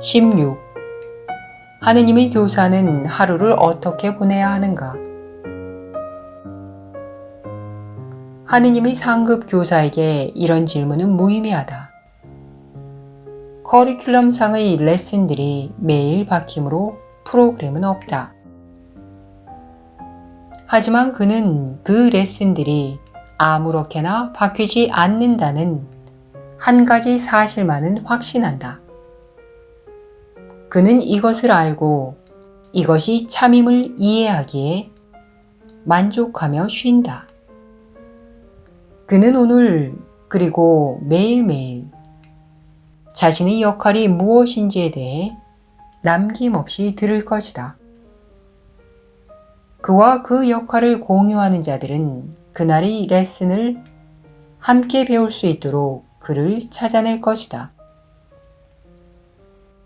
16. 하느님의 교사는 하루를 어떻게 보내야 하는가? 하느님의 상급 교사에게 이런 질문은 무의미하다. 커리큘럼상의 레슨들이 매일 바뀌므로 프로그램은 없다. 하지만 그는 그 레슨들이 아무렇게나 바뀌지 않는다는 한 가지 사실만은 확신한다. 그는 이것을 알고 이것이 참임을 이해하기에 만족하며 쉰다. 그는 오늘 그리고 매일매일 자신의 역할이 무엇인지에 대해 남김없이 들을 것이다. 그와 그 역할을 공유하는 자들은 그날의 레슨을 함께 배울 수 있도록 그를 찾아낼 것이다.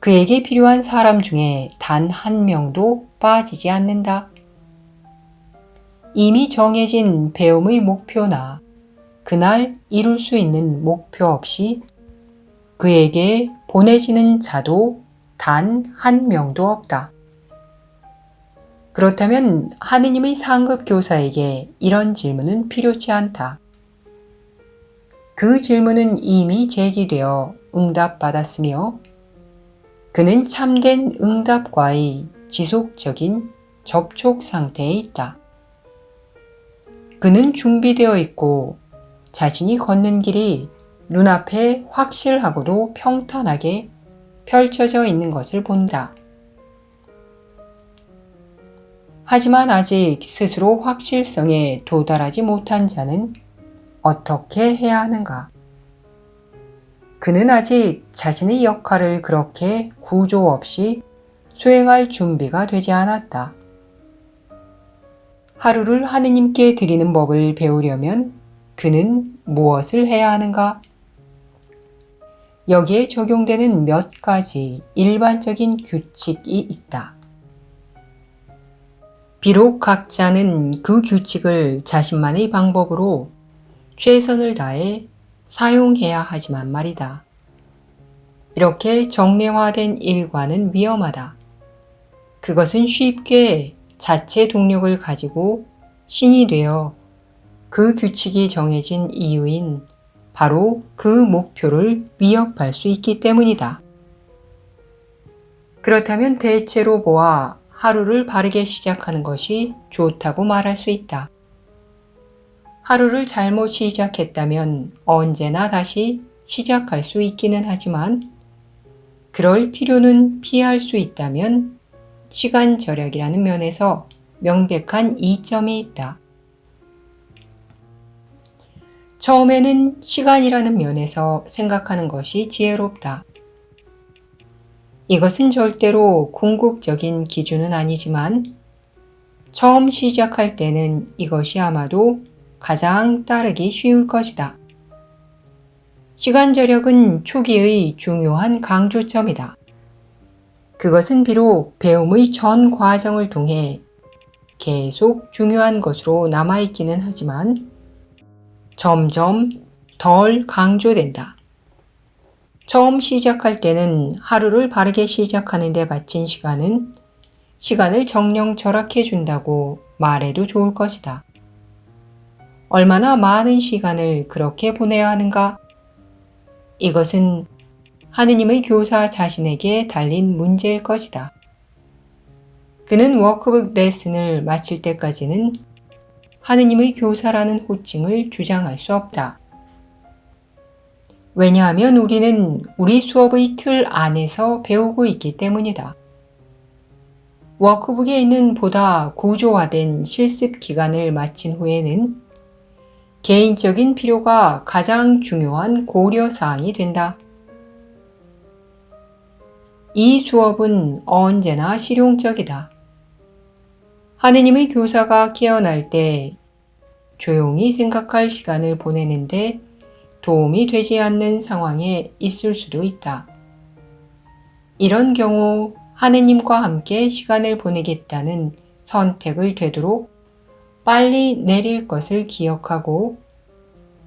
그에게 필요한 사람 중에 단 한 명도 빠지지 않는다. 이미 정해진 배움의 목표나 그날 이룰 수 있는 목표 없이 그에게 보내지는 자도 단 한 명도 없다. 그렇다면 하느님의 상급 교사에게 이런 질문은 필요치 않다. 그 질문은 이미 제기되어 응답받았으며 그는 참된 응답과의 지속적인 접촉 상태에 있다. 그는 준비되어 있고 자신이 걷는 길이 눈앞에 확실하고도 평탄하게 펼쳐져 있는 것을 본다. 하지만 아직 스스로 확실성에 도달하지 못한 자는 어떻게 해야 하는가? 그는 아직 자신의 역할을 그렇게 구조 없이 수행할 준비가 되지 않았다. 하루를 하느님께 드리는 법을 배우려면 그는 무엇을 해야 하는가? 여기에 적용되는 몇 가지 일반적인 규칙이 있다. 비록 각자는 그 규칙을 자신만의 방법으로 최선을 다해 사용해야 하지만 말이다. 이렇게 정례화된 일과는 위험하다. 그것은 쉽게 자체 동력을 가지고 신이 되어 그 규칙이 정해진 이유인 바로 그 목표를 위협할 수 있기 때문이다. 그렇다면 대체로 보아 하루를 바르게 시작하는 것이 좋다고 말할 수 있다. 하루를 잘못 시작했다면 언제나 다시 시작할 수 있기는 하지만 그럴 필요는 피할 수 있다면 시간 절약이라는 면에서 명백한 이점이 있다. 처음에는 시간이라는 면에서 생각하는 것이 지혜롭다. 이것은 절대로 궁극적인 기준은 아니지만 처음 시작할 때는 이것이 아마도 가장 따르기 쉬울 것이다. 시간 절약은 초기의 중요한 강조점이다. 그것은 비록 배움의 전 과정을 통해 계속 중요한 것으로 남아있기는 하지만 점점 덜 강조된다. 처음 시작할 때는 하루를 바르게 시작하는 데 바친 시간은 시간을 정령 절약해 준다고 말해도 좋을 것이다. 얼마나 많은 시간을 그렇게 보내야 하는가? 이것은 하느님의 교사 자신에게 달린 문제일 것이다. 그는 워크북 레슨을 마칠 때까지는 하느님의 교사라는 호칭을 주장할 수 없다. 왜냐하면 우리는 우리 수업의 틀 안에서 배우고 있기 때문이다. 워크북에 있는 보다 구조화된 실습 기간을 마친 후에는 개인적인 필요가 가장 중요한 고려사항이 된다. 이 수업은 언제나 실용적이다. 하느님의 교사가 깨어날 때 조용히 생각할 시간을 보내는데 도움이 되지 않는 상황에 있을 수도 있다. 이런 경우 하느님과 함께 시간을 보내겠다는 선택을 되도록 빨리 내릴 것을 기억하고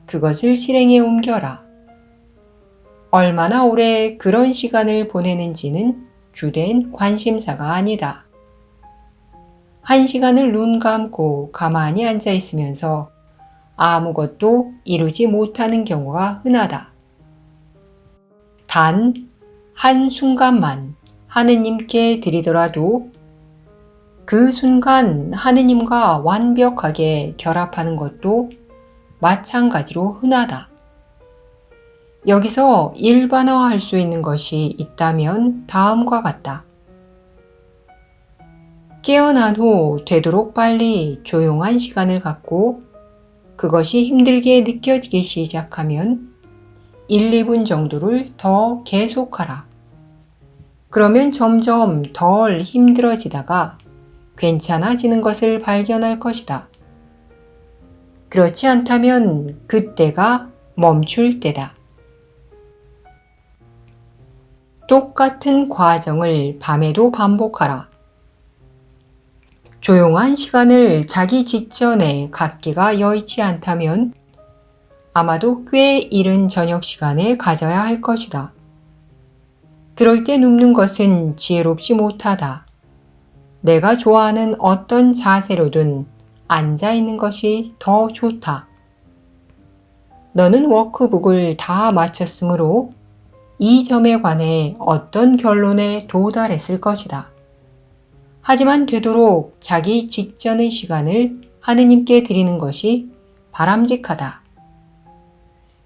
그것을 실행에 옮겨라. 얼마나 오래 그런 시간을 보내는지는 주된 관심사가 아니다. 한 시간을 눈 감고 가만히 앉아 있으면서 아무것도 이루지 못하는 경우가 흔하다. 단 한순간만 하느님께 드리더라도 그 순간 하느님과 완벽하게 결합하는 것도 마찬가지로 흔하다. 여기서 일반화할 수 있는 것이 있다면 다음과 같다. 깨어난 후 되도록 빨리 조용한 시간을 갖고 그것이 힘들게 느껴지기 시작하면 1, 2분 정도를 더 계속하라. 그러면 점점 덜 힘들어지다가 괜찮아지는 것을 발견할 것이다. 그렇지 않다면 그때가 멈출 때다. 똑같은 과정을 밤에도 반복하라. 조용한 시간을 자기 직전에 갖기가 여의치 않다면 아마도 꽤 이른 저녁 시간에 가져야 할 것이다. 그럴 때 눕는 것은 지혜롭지 못하다. 내가 좋아하는 어떤 자세로든 앉아 있는 것이 더 좋다. 너는 워크북을 다 마쳤으므로 이 점에 관해 어떤 결론에 도달했을 것이다. 하지만 되도록 자기 직전의 시간을 하느님께 드리는 것이 바람직하다.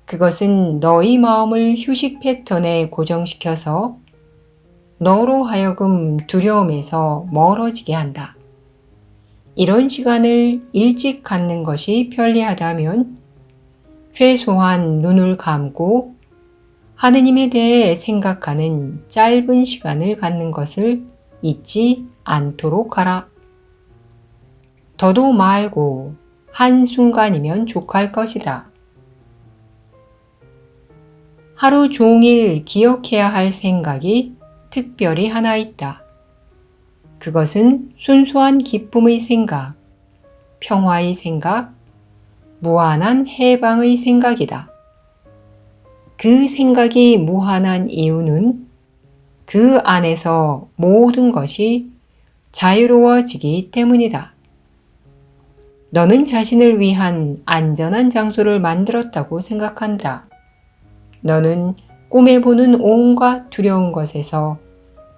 그것은 너희 마음을 휴식 패턴에 고정시켜서 너로 하여금 두려움에서 멀어지게 한다. 이런 시간을 일찍 갖는 것이 편리하다면 최소한 눈을 감고 하느님에 대해 생각하는 짧은 시간을 갖는 것을 잊지 않도록 하라. 더도 말고 한순간이면 족할 것이다. 하루 종일 기억해야 할 생각이 특별히 하나 있다. 그것은 순수한 기쁨의 생각, 평화의 생각, 무한한 해방의 생각이다. 그 생각이 무한한 이유는 그 안에서 모든 것이 자유로워지기 때문이다. 너는 자신을 위한 안전한 장소를 만들었다고 생각한다. 너는 꿈에 보는 온갖 두려운 것에서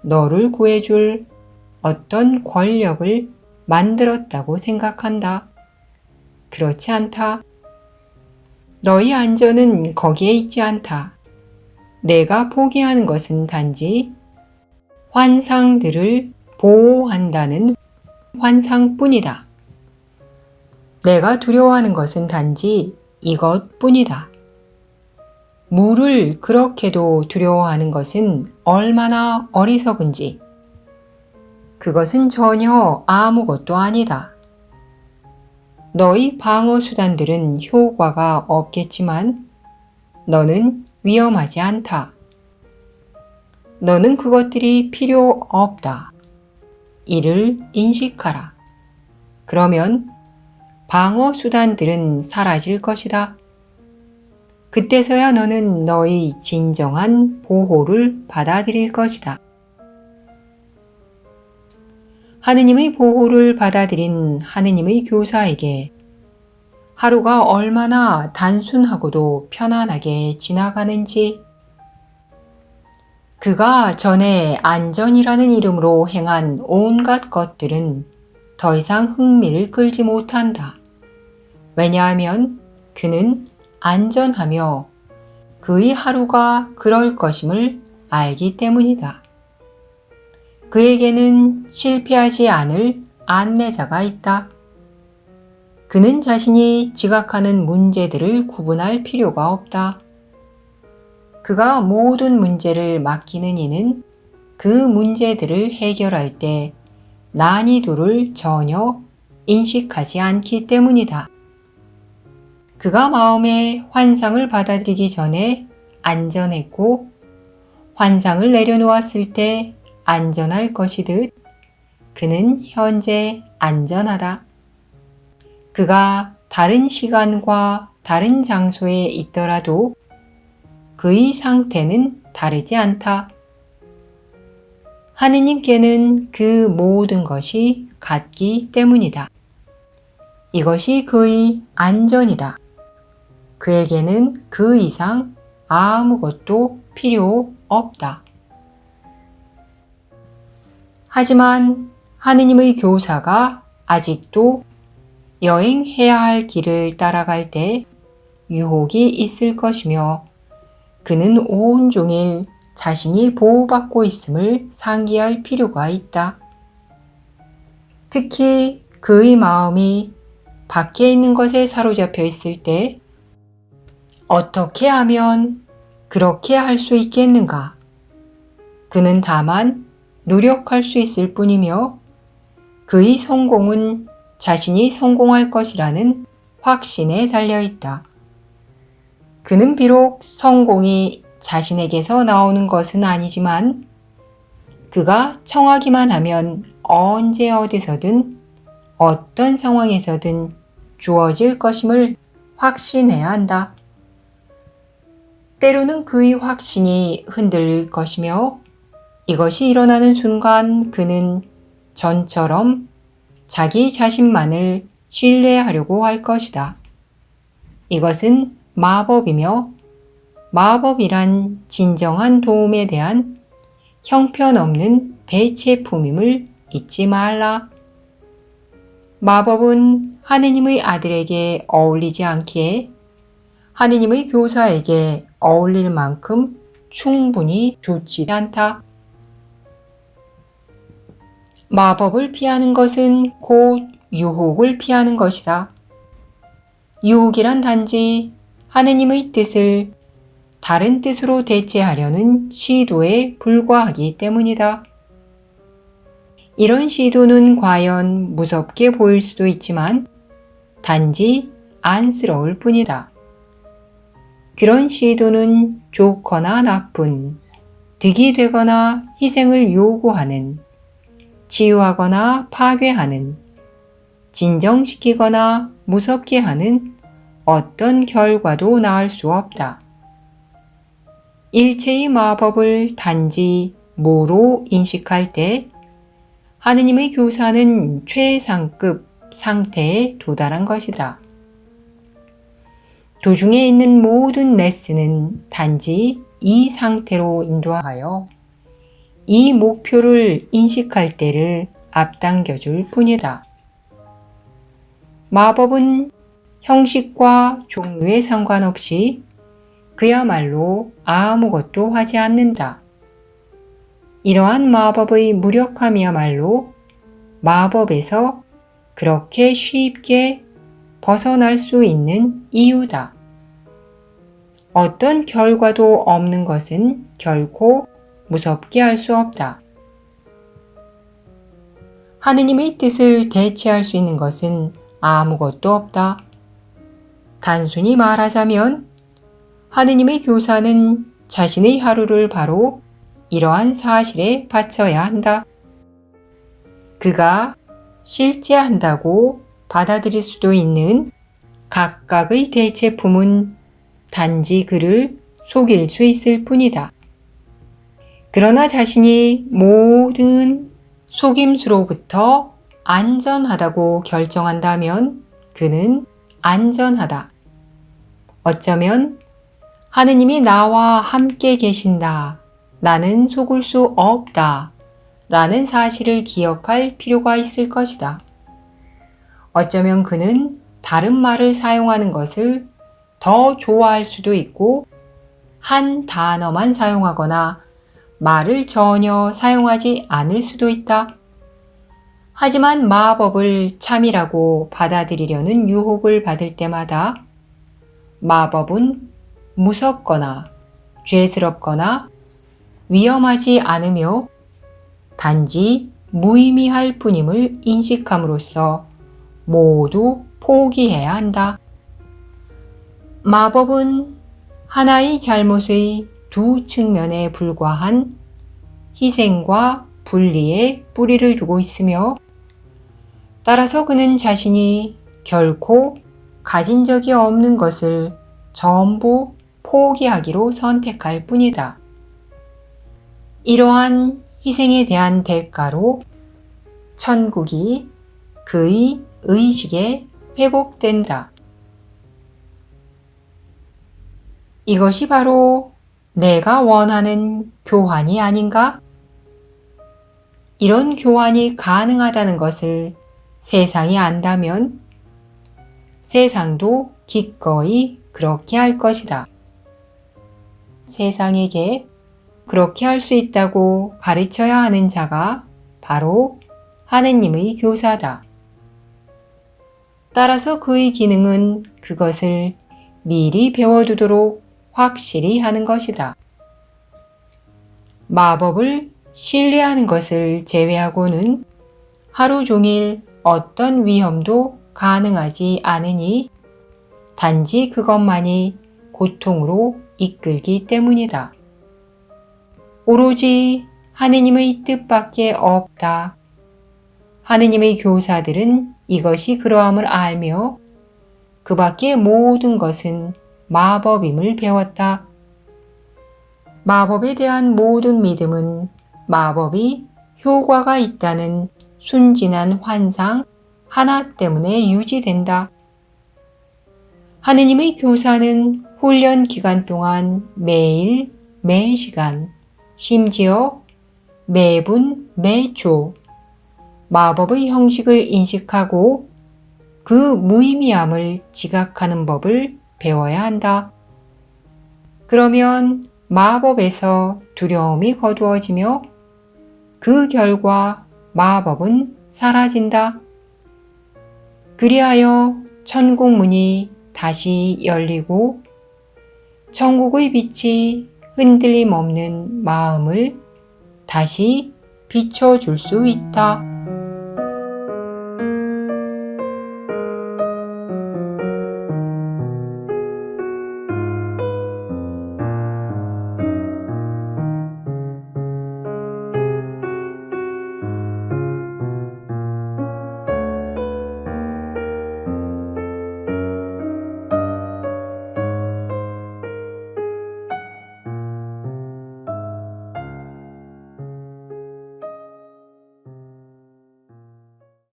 너를 구해줄 어떤 권력을 만들었다고 생각한다. 그렇지 않다. 너희 안전은 거기에 있지 않다. 내가 포기하는 것은 단지 환상들을 보호한다는 환상뿐이다. 내가 두려워하는 것은 단지 이것뿐이다. 물을 그렇게도 두려워하는 것은 얼마나 어리석은지. 그것은 전혀 아무것도 아니다. 너희 방어 수단들은 효과가 없겠지만 너는 위험하지 않다. 너는 그것들이 필요 없다. 이를 인식하라. 그러면 방어 수단들은 사라질 것이다. 그때서야 너는 너의 진정한 보호를 받아들일 것이다. 하느님의 보호를 받아들인 하느님의 교사에게 하루가 얼마나 단순하고도 편안하게 지나가는지 그가 전에 안전이라는 이름으로 행한 온갖 것들은 더 이상 흥미를 끌지 못한다. 왜냐하면 그는 안전하며 그의 하루가 그럴 것임을 알기 때문이다. 그에게는 실패하지 않을 안내자가 있다. 그는 자신이 지각하는 문제들을 구분할 필요가 없다. 그가 모든 문제를 맡기는 이는 그 문제들을 해결할 때 난이도를 전혀 인식하지 않기 때문이다. 그가 마음에 환상을 받아들이기 전에 안전했고 환상을 내려놓았을 때 안전할 것이듯 그는 현재 안전하다. 그가 다른 시간과 다른 장소에 있더라도 그의 상태는 다르지 않다. 하느님께는 그 모든 것이 같기 때문이다. 이것이 그의 안전이다. 그에게는 그 이상 아무것도 필요 없다. 하지만 하느님의 교사가 아직도 여행해야 할 길을 따라갈 때 유혹이 있을 것이며 그는 온종일 자신이 보호받고 있음을 상기할 필요가 있다. 특히 그의 마음이 밖에 있는 것에 사로잡혀 있을 때 어떻게 하면 그렇게 할 수 있겠는가? 그는 다만 노력할 수 있을 뿐이며 그의 성공은 자신이 성공할 것이라는 확신에 달려 있다. 그는 비록 성공이 자신에게서 나오는 것은 아니지만 그가 청하기만 하면 언제 어디서든 어떤 상황에서든 주어질 것임을 확신해야 한다. 때로는 그의 확신이 흔들릴 것이며 이것이 일어나는 순간 그는 전처럼 자기 자신만을 신뢰하려고 할 것이다. 이것은 마법이며 마법이란 진정한 도움에 대한 형편없는 대체품임을 잊지 말라. 마법은 하느님의 아들에게 어울리지 않기에 하느님의 교사에게 어울릴 만큼 충분히 좋지 않다. 마법을 피하는 것은 곧 유혹을 피하는 것이다. 유혹이란 단지 하느님의 뜻을 다른 뜻으로 대체하려는 시도에 불과하기 때문이다. 이런 시도는 과연 무섭게 보일 수도 있지만 단지 안쓰러울 뿐이다. 그런 시도는 좋거나 나쁜, 득이 되거나 희생을 요구하는, 치유하거나 파괴하는, 진정시키거나 무섭게 하는 어떤 결과도 낳을 수 없다. 일체의 마법을 단지 모로 인식할 때 하느님의 교사는 최상급 상태에 도달한 것이다. 도중에 있는 모든 레슨은 단지 이 상태로 인도하여 이 목표를 인식할 때를 앞당겨 줄 뿐이다. 마법은 형식과 종류에 상관없이 그야말로 아무것도 하지 않는다. 이러한 마법의 무력함이야말로 마법에서 그렇게 쉽게 벗어날 수 있는 이유다. 어떤 결과도 없는 것은 결코 무섭게 할 수 없다. 하느님의 뜻을 대체할 수 있는 것은 아무것도 없다. 단순히 말하자면 하느님의 교사는 자신의 하루를 바로 이러한 사실에 바쳐야 한다. 그가 실제한다고 받아들일 수도 있는 각각의 대체품은 단지 그를 속일 수 있을 뿐이다. 그러나 자신이 모든 속임수로부터 안전하다고 결정한다면 그는 안전하다. 어쩌면 하느님이 나와 함께 계신다. 나는 속을 수 없다. 라는 사실을 기억할 필요가 있을 것이다. 어쩌면 그는 다른 말을 사용하는 것을 더 좋아할 수도 있고, 한 단어만 사용하거나 말을 전혀 사용하지 않을 수도 있다. 하지만 마법을 참이라고 받아들이려는 유혹을 받을 때마다 마법은 무섭거나 죄스럽거나 위험하지 않으며 단지 무의미할 뿐임을 인식함으로써 모두 포기해야 한다. 마법은 하나의 잘못의 두 측면에 불과한 희생과 분리에 뿌리를 두고 있으며 따라서 그는 자신이 결코 가진 적이 없는 것을 전부 포기하기로 선택할 뿐이다. 이러한 희생에 대한 대가로 천국이 그의 의식에 회복된다. 이것이 바로 내가 원하는 교환이 아닌가? 이런 교환이 가능하다는 것을 세상이 안다면 세상도 기꺼이 그렇게 할 것이다. 세상에게 그렇게 할 수 있다고 가르쳐야 하는 자가 바로 하느님의 교사다. 따라서 그의 기능은 그것을 미리 배워두도록 확실히 하는 것이다. 마법을 신뢰하는 것을 제외하고는 하루 종일 어떤 위험도 가능하지 않으니 단지 그것만이 고통으로 이끌기 때문이다. 오로지 하느님의 뜻밖에 없다. 하느님의 교사들은 이것이 그러함을 알며 그 밖의 모든 것은 마법임을 배웠다. 마법에 대한 모든 믿음은 마법이 효과가 있다는 순진한 환상 하나 때문에 유지된다. 하느님의 교사는 훈련 기간 동안 매일, 매 시간, 심지어 매분, 매초, 마법의 형식을 인식하고 그 무의미함을 지각하는 법을 배워야 한다. 그러면 마법에서 두려움이 거두어지며 그 결과 마법은 사라진다. 그리하여 천국 문이 다시 열리고 천국의 빛이 흔들림 없는 마음을 다시 비춰줄 수 있다.